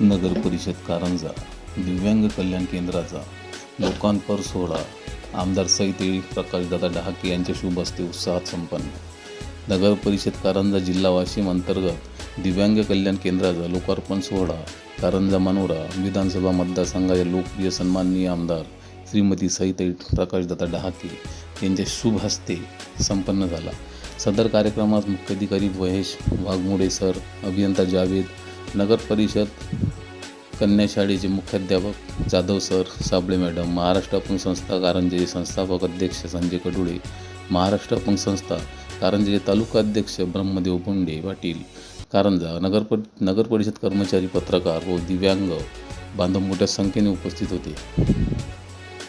नगर परिषद कारंजा दिव्यांग कल्याण केंद्राचा लोकांपर सोहळा आमदार सैतेळी प्रकाशदादा डहाके यांच्या शुभ हस्ते उत्साहात संपन्न. नगर परिषद कारंजा जिल्हा वाशिम अंतर्गत दिव्यांग कल्याण केंद्राचा लोकार्पण सोहळा कारंजा मनोरा विधानसभा मतदारसंघाचे लोकप्रिय सन्माननीय आमदार श्रीमती सईताई प्रकाशदादा डहाके यांच्या शुभ हस्ते संपन्न झाला. सदर कार्यक्रमात मुख्याधिकारी महेश वाघमोडे सर अभियंता जावेद नगर परिषद कन्या शाळेचे मुख्याध्यापक जाधव सर साबळे मॅडम महाराष्ट्र अपंग संस्था कारंजेचे संस्थापक अध्यक्ष संजय कडुळे महाराष्ट्र अपंग संस्था कारंजेचे तालुका अध्यक्ष ब्रह्मदेव बोंडे पाटील कारंजा नगर नगरपरिषद नगर परिषद कर्मचारी पत्रकार व दिव्यांग बांधव मोठ्या संख्येने उपस्थित होते.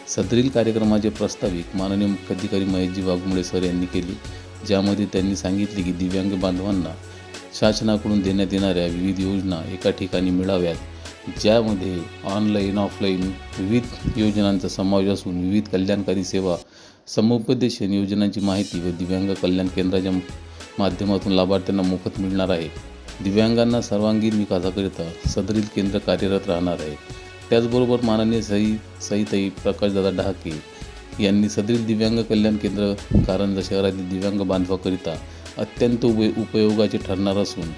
सदरील कार्यक्रमाचे प्रस्ताविक माननीय मुख्याधिकारी महेशजी वाघमुळे सर यांनी केली ज्यामध्ये त्यांनी सांगितले की दिव्यांग बांधवांना शासनाकडून देण्यात येणाऱ्या विविध योजना एका ठिकाणी मिळाव्यात ज्यामध्ये ऑनलाईन ऑफलाईन विविध योजनांचा समावेश असून विविध कल्याणकारी सेवा समुपदेशन योजनांची माहिती व दिव्यांग कल्याण केंद्राच्या माध्यमातून लाभार्थ्यांना मोफत मिळणार आहे. दिव्यांगांना सर्वांगीण विकासाकरिता सदरील केंद्र कार्यरत राहणार आहे. त्याचबरोबर माननीय सई सईताई प्रकाशदादा ढाके यांनी सदरील दिव्यांग कल्याण केंद्र कारंजा शहरातील दिव्यांग बांधवाकरिता अत्यंत उप उपयोगाचे ठरणार असून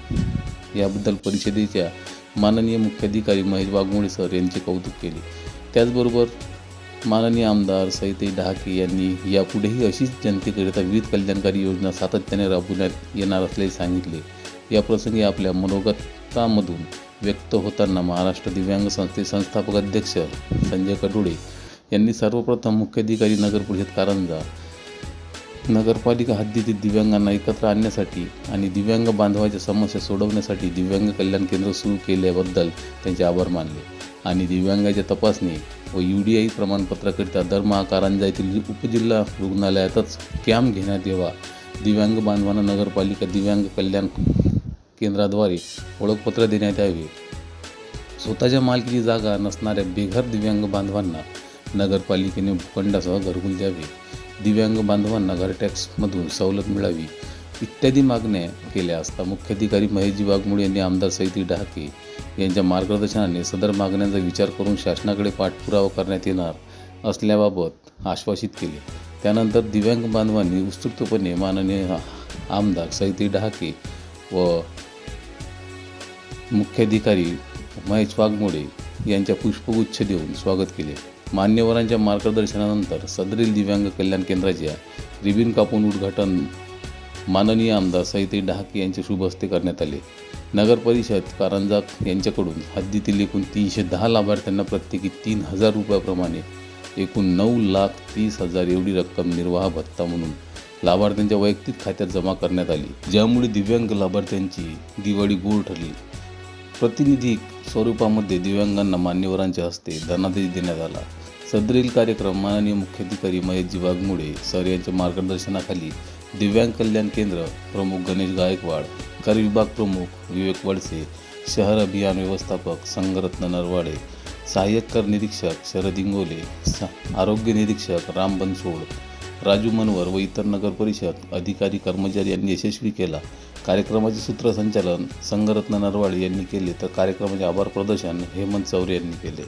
याबद्दल परिषदेच्या माननीय मुख्याधिकारी महेश वाघमोडे सर यांचे कौतुक केले. त्याचबरोबर माननीय आमदार सईताई डहाके यांनी यापुढेही अशीच जनतेकरिता विविध कल्याणकारी योजना सातत्याने राबवण्यात येणार असल्याचे सांगितले. या प्रसंगी आपल्या मनोगतामधून व्यक्त होताना महाराष्ट्र दिव्यांग संस्थे संस्थापक अध्यक्ष संजय कडुळे यांनी सर्वप्रथम मुख्याधिकारी नगर परिषद कारंजा नगरपालिका हद्दीतील दिव्यांगांना एकत्र आणण्यासाठी आणि दिव्यांग बांधवाच्या समस्या सोडवण्यासाठी दिव्यांग कल्याण केंद्र सुरू केल्याबद्दल त्यांचे आभार मानले. आणि दिव्यांगाच्या तपासणी व यू डी आय प्रमाणपत्राकरिता दरमहा कारंजा येथील उपजिल्हा रुग्णालयातच कॅम्प घेण्यात यावा. दिव्यांग बांधवांना नगरपालिका दिव्यांग कल्याण केंद्राद्वारे ओळखपत्र देण्यात यावे. स्वतःच्या मालकीची जागा नसणाऱ्या बेघर दिव्यांग बांधवांना नगरपालिकेने भूखंडासह घरकुल द्यावे. दिव्यांग बांधवांना घर टॅक्समधून सवलत मिळावी इत्यादी मागण्या केल्या असता मुख्याधिकारी महेशजी वाघमोडे यांनी आमदार सैती डहाके यांच्या मार्गदर्शनाने सदर मागण्यांचा विचार करून शासनाकडे पाठपुरावा करण्यात येणार असल्याबाबत आश्वासित केले. त्यानंतर दिव्यांग बांधवांनी उत्स्फूर्तपणे माननीय आमदार सैती डहाके व मुख्याधिकारी महेश वाघमोडे यांच्या पुष्पगुच्छ देऊन स्वागत केले. मान्यवरांच्या मार्गदर्शनानंतर सदरील दिव्यांग कल्याण केंद्राच्या रिबिन कापून उद्घाटन माननीय आमदार सहिते डहाके यांच्या शुभ हस्ते करण्यात आले. नगर परिषद कारंजा यांच्याकडून हद्दीतील एकूण तीनशे दहा लाभार्थ्यांना प्रत्येकी तीन हजार रुपयाप्रमाणे एकूण नऊ लाख तीस हजार एवढी रक्कम निर्वाह भत्ता म्हणून लाभार्थ्यांच्या वैयक्तिक खात्यात जमा करण्यात आली. ज्यामुळे दिव्यांग लाभार्थ्यांची दिवाळी गोड ठरली. प्रतिनिधी स्वरूपामध्ये दिव्यांगांना मान्यवरांच्या हस्ते धनादेश देण्यात आला. सदरील कार्यक्रम माननीय मुख्याधिकारी महेशजी वाघमोडे सर यांच्या मार्गदर्शनाखाली दिव्यांग कल्याण केंद्र प्रमुख गणेश गायकवाड कर विभाग प्रमुख विवेक वडसे शहर अभियान व्यवस्थापक संगरत्न नरवाडे सहाय्यक कर निरीक्षक शरद इंगोले स आरोग्य निरीक्षक राम बनसोड राजू मनवर व इतर नगर परिषद अधिकारी कर्मचारी यांनी यशस्वी केला. कार्यक्रमाचे सूत्रसंचालन संगरत्न नरवाडे यांनी केले तर कार्यक्रमाचे आभार प्रदर्शन हेमंत चौरे यांनी केले.